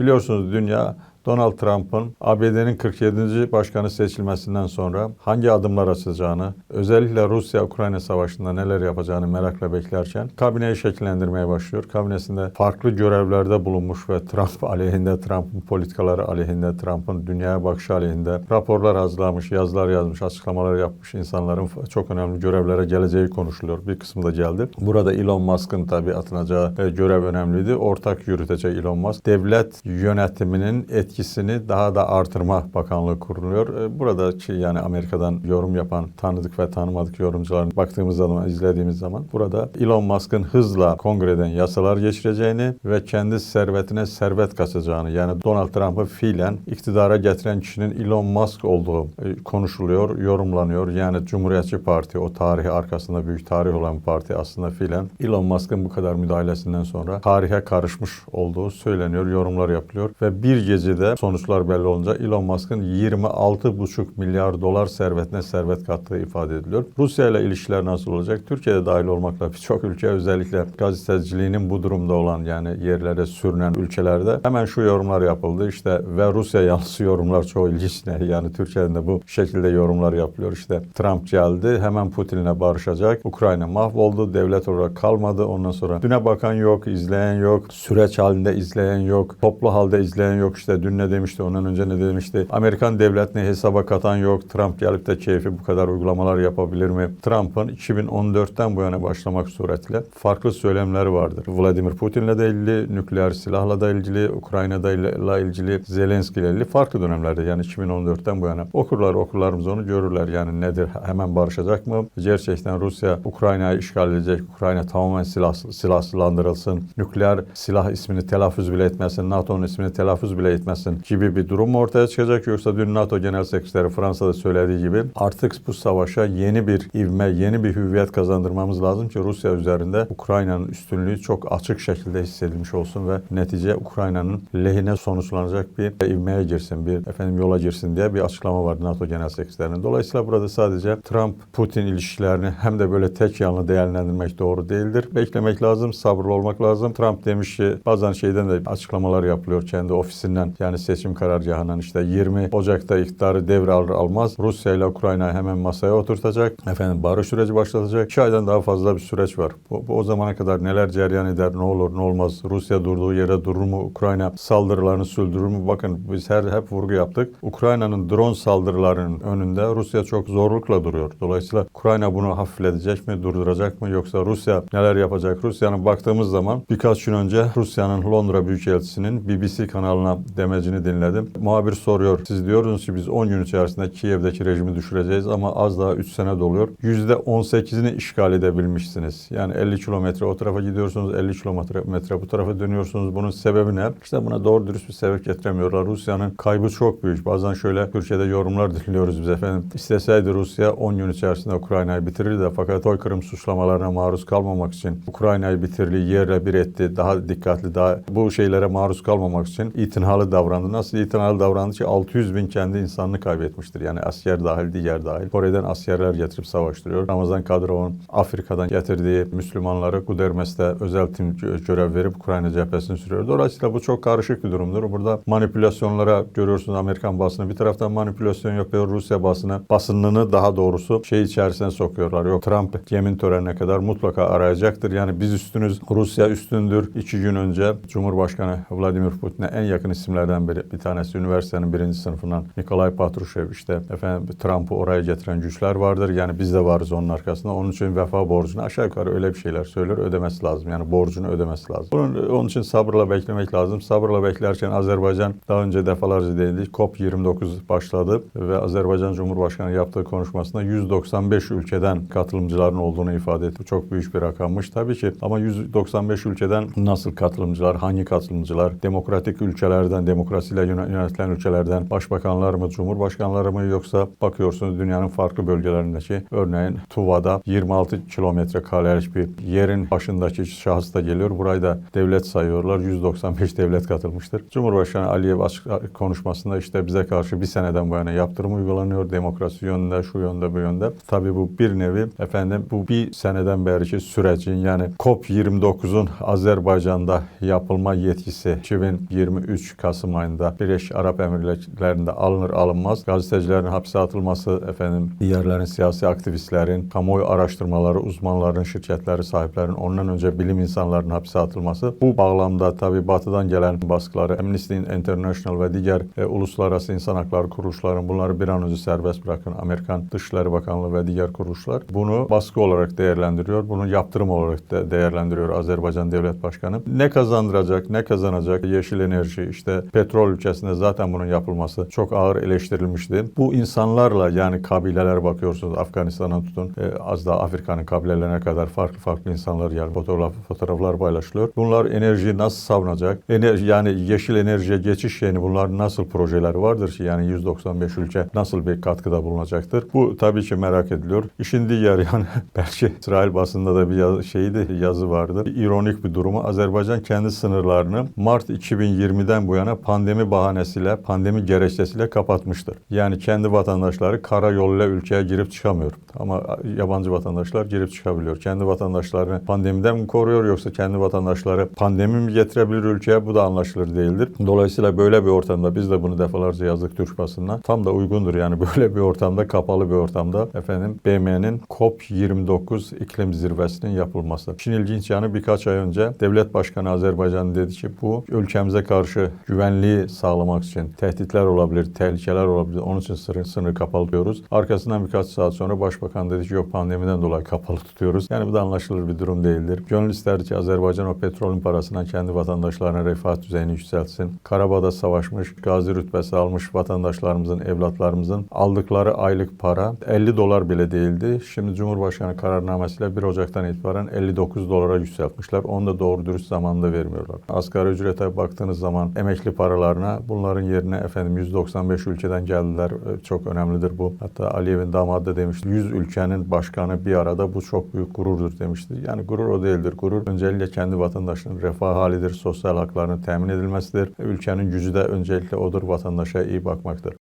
Biliyorsunuz dünya Donald Trump'ın ABD'nin 47. başkanı seçilmesinden sonra hangi adımlar atacağını, özellikle Rusya-Ukrayna savaşında neler yapacağını merakla beklerken kabineyi şekillendirmeye başlıyor. Kabinesinde farklı görevlerde bulunmuş ve Trump aleyhinde, Trump'ın politikaları aleyhinde, Trump'ın dünyaya bakışı aleyhinde raporlar hazırlamış, yazılar yazmış, açıklamalar yapmış insanların çok önemli görevlere geleceği konuşuluyor. Bir kısmı da geldi. Burada Elon Musk'ın tabii atınacağı e, görev önemliydi. Ortak yürütecek Elon Musk. Devlet yönetiminin etkisini daha da artırma bakanlığı kuruluyor. E, Buradaki yani Amerika'dan yorum yapan tanıdık ve tanımadık yorumcuların baktığımız zaman, izlediğimiz zaman burada Elon Musk'ın hızla kongreden yasalar geçireceğini ve kendi servetine servet kasacağını yani Donald Trump'ı fiilen iktidara getiren kişinin Elon Musk olduğu e, konuşuluyor, yorumlanıyor. Yani Cumhuriyetçi Parti o tarihi arkasında büyük tarih olan parti aslında fiilen Elon Musk'ın bu kadar müdahalesinden sonra tarihe karışmış olduğu söyleniyor, yorumlar yapılıyor ve bir gecede sonuçlar belli olunca Elon Musk'ın 26,5 milyar dolar servetine servet kattığı ifade ediliyor. Rusya ile ilişkiler nasıl olacak? Türkiye'de dahil olmakla birçok ülke özellikle gazeteciliğinin bu durumda olan yani yerlere sürünen ülkelerde hemen şu yorumlar yapıldı. İşte ve Rusya yanlısı yorumlar çoğu ilginç. ne? Yani Türkiye'de de bu şekilde yorumlar yapılıyor. İşte Trump geldi hemen Putin'le barışacak. Ukrayna mahvoldu. Devlet olarak kalmadı. Ondan sonra düne bakan yok, izleyen yok. Süreç halinde izleyen yok. Toplu halde izleyen yok. İşte dün ne demişti, ondan önce ne demişti. Amerikan devletini hesaba katan yok. Trump gelip de keyfi bu kadar uygulamalar yapabilir mi? Trump'ın 2014'ten bu yana başlamak suretiyle farklı söylemleri vardır. Vladimir Putin'le de ilgili, nükleer silahla da ilgili, Ukrayna'da ile ilgili, Zelenski ile ilgili farklı dönemlerde yani 2014'ten bu yana okurlar okurlarımız onu görürler. Yani nedir? Hemen barışacak mı? Gerçekten Rusya Ukrayna'yı işgal edecek. Ukrayna tamamen silah, silahsızlandırılsın. Nükleer silah ismini telaffuz bile etmesin. NATO'nun ismini telaffuz bile etmesin gibi bir durum ortaya çıkacak? Yoksa dün NATO Genel Sekreteri Fransa'da söylediği gibi artık bu savaşa yeni bir ivme, yeni bir hüviyet kazandırmamız lazım ki Rusya üzerinde Ukrayna'nın üstünlüğü çok açık şekilde hissedilmiş olsun ve netice Ukrayna'nın lehine sonuçlanacak bir ivmeye girsin, bir efendim yola girsin diye bir açıklama vardı NATO Genel Sekreterinin. Dolayısıyla burada sadece Trump-Putin ilişkilerini hem de böyle tek yanlı değerlendirmek doğru değildir. Beklemek lazım, sabırlı olmak lazım. Trump demiş ki bazen şeyden de açıklamalar yapılıyor kendi ofisinden yani seçim karargahından işte 20 Ocak'ta iktidarı devre alır almaz Rusya ile Ukrayna'yı hemen masaya oturtacak. Efendim barış süreci başlatacak. 2 aydan daha fazla bir süreç var. Bu, bu o zamana kadar neler cereyan eder, ne olur, ne olmaz. Rusya durduğu yere durur mu? Ukrayna saldırılarını sürdürür mü? Bakın biz her hep vurgu yaptık. Ukrayna'nın drone saldırılarının önünde Rusya çok zorlukla duruyor. Dolayısıyla Ukrayna bunu hafifletecek mi, durduracak mı yoksa Rusya neler yapacak? Rusya'nın baktığımız zaman birkaç gün önce Rusya'nın Londra Büyükelçisi'nin BBC kanalına demecini dinledim. Muhabir soruyor. Siz diyorsunuz ki biz 10 gün içerisinde Kiev'deki rejimi düşüreceğiz ama az daha 3 sene doluyor. %18'ini işgal edebilmişsiniz. Yani 50 kilometre o tarafa gidiyorsunuz, 50 kilometre metre bu tarafa dönüyorsunuz. Bunun sebebi ne? İşte buna doğru dürüst bir sebep getiremiyorlar. Rusya'nın kaybı çok büyük. Bazen şöyle Türkiye'de yorumlar dinliyoruz biz efendim. İsteseydi Rusya 10 gün içerisinde Ukrayna'yı bitirirdi fakat soykırım suçlamalarına maruz kalmamak için Ukrayna'yı bitirdi, yerle bir etti. Daha dikkatli, daha bu şeylere maruz kalmamak için itinalı davrandı. Nasıl itinalı davrandı ki 600 bin kendi insanını kaybetmiştir. Yani asker dahil, diğer dahil. Kore'den askerler getirip savaştırıyor. Ramazan Kadyrov'un Afrika'dan getirdiği Müslümanları Gudermes'te özel tim gö- görev verip Ukrayna cephesini sürüyor. Dolayısıyla bu çok karışık bir durumdur. Burada manipülasyonlara görüyorsunuz Amerikan basını. Bir taraftan manipülasyon yapıyor Rusya basını. Basınını daha doğrusu şey içerisine sokuyorlar. Yok Trump yemin törenine kadar mutlaka arayacaktır. Yani biz üstünüz, Rusya üstündür. İki gün önce Cumhurbaşkanı Vladimir Putin'e en yakın isimlerden biri. Bir tanesi üniversitenin birinci sınıfından Nikolay Patrushev işte efendim Trump'ı oraya getiren güçler vardır. Yani biz de varız onun arkasında. Onun için vefa borcunu aşağı yukarı öyle bir şeyler söyler ödemesi lazım. Yani borcunu ödemesi lazım. Bunun, onun için sabırla beklemek lazım. Sabırla beklerken Azerbaycan daha önce defalarca değindik. COP29 başladı ve Azerbaycan Cumhurbaşkanı yaptığı konuşmasında 195 ülkeden katılımcıların olduğunu ifade etti. Çok büyük bir rakammış tabii ki. Ama 195 ülkeden nasıl katılımcılar, hangi katılımcılar, demokratik ülkelerden, demokratik demokrasiyle yöne- yönetilen ülkelerden başbakanlar mı, cumhurbaşkanları mı yoksa bakıyorsunuz dünyanın farklı bölgelerindeki örneğin Tuva'da 26 kilometre karelik bir yerin başındaki şahıs da geliyor. Burayı da devlet sayıyorlar. 195 devlet katılmıştır. Cumhurbaşkanı Aliyev açık konuşmasında işte bize karşı bir seneden bu yana yaptırım uygulanıyor. Demokrasi yönünde, şu yönde, bu yönde. Tabii bu bir nevi efendim bu bir seneden beriki sürecin yani COP29'un Azerbaycan'da yapılma yetkisi 2023 Kasım ayında Birleşik Arap Emirlikleri'nde alınır alınmaz gazetecilerin hapse atılması efendim diğerlerin siyasi aktivistlerin kamuoyu araştırmaları uzmanların şirketleri sahiplerin ondan önce bilim insanlarının hapse atılması bu bağlamda tabii batıdan gelen baskıları Amnesty International ve diğer e, uluslararası insan hakları kuruluşların bunları bir an önce serbest bırakın Amerikan Dışişleri Bakanlığı ve diğer kuruluşlar bunu baskı olarak değerlendiriyor. Bunu yaptırım olarak da değerlendiriyor Azerbaycan Devlet Başkanı. Ne kazandıracak, ne kazanacak? Yeşil enerji, işte petrol ülkesinde zaten bunun yapılması çok ağır eleştirilmişti. Bu insanlarla yani kabileler bakıyorsunuz Afganistan'dan tutun e, az daha Afrika'nın kabilelerine kadar farklı farklı insanlar yani fotoğraf, fotoğraflar paylaşılıyor. Bunlar enerjiyi nasıl savunacak? Enerji, yani yeşil enerjiye geçiş yeni bunlar nasıl projeler vardır ki yani 195 ülke nasıl bir katkıda bulunacaktır? Bu tabii ki merak ediliyor. İşin diğer yani belki İsrail basında da bir yazı, şeydi, yazı vardı. İronik bir durumu Azerbaycan kendi sınırlarını Mart 2020'den bu yana pandemi bahanesiyle, pandemi gerekçesiyle kapatmıştır. Yani kendi vatandaşları karayoluyla ülkeye girip çıkamıyor. Ama yabancı vatandaşlar girip çıkabiliyor. Kendi vatandaşlarını pandemiden mi koruyor yoksa kendi vatandaşları pandemi mi getirebilir ülkeye? Bu da anlaşılır değildir. Dolayısıyla böyle bir ortamda biz de bunu defalarca yazdık Türk basınına. Tam da uygundur yani böyle bir ortamda, kapalı bir ortamda efendim BM'nin COP29 iklim zirvesinin yapılması. İşin ilginç yanı birkaç ay önce devlet başkanı Azerbaycan dedi ki bu ülkemize karşı güvenliği sağlamak için tehditler olabilir, tehlikeler olabilir. Onun için sınır, sınır kapalı diyoruz. Arkasından birkaç saat sonra başbakan dedi ki yok pandemiden dolayı kapalı tutuyoruz. Yani bu da anlaşılır bir durum değildir. Gönül ister ki Azerbaycan o petrolün parasından kendi vatandaşlarına refah düzeyini yükseltsin. Karabağ'da savaşmış, gazi rütbesi almış vatandaşlarımızın, evlatlarımızın aldıkları aylık para 50 dolar bile değildi. Şimdi Cumhurbaşkanı kararnamesiyle 1 Ocak'tan itibaren 59 dolara yükseltmişler. Onu da doğru dürüst zamanda vermiyorlar. Asgari ücrete baktığınız zaman emekli paralarına bunların yerine efendim 195 ülkeden geldiler. Ee, Çok önemlidir bu. Hatta Aliyev'in damadı da demişti. 100 ülkenin başkanı bir arada bu çok büyük gururdur demişti. Yani gurur o değildir. Gurur öncelikle kendi vatandaşının refah halidir, sosyal haklarının temin edilmesidir. Ülkenin gücü de öncelikle odur vatandaşa iyi bakmaktır.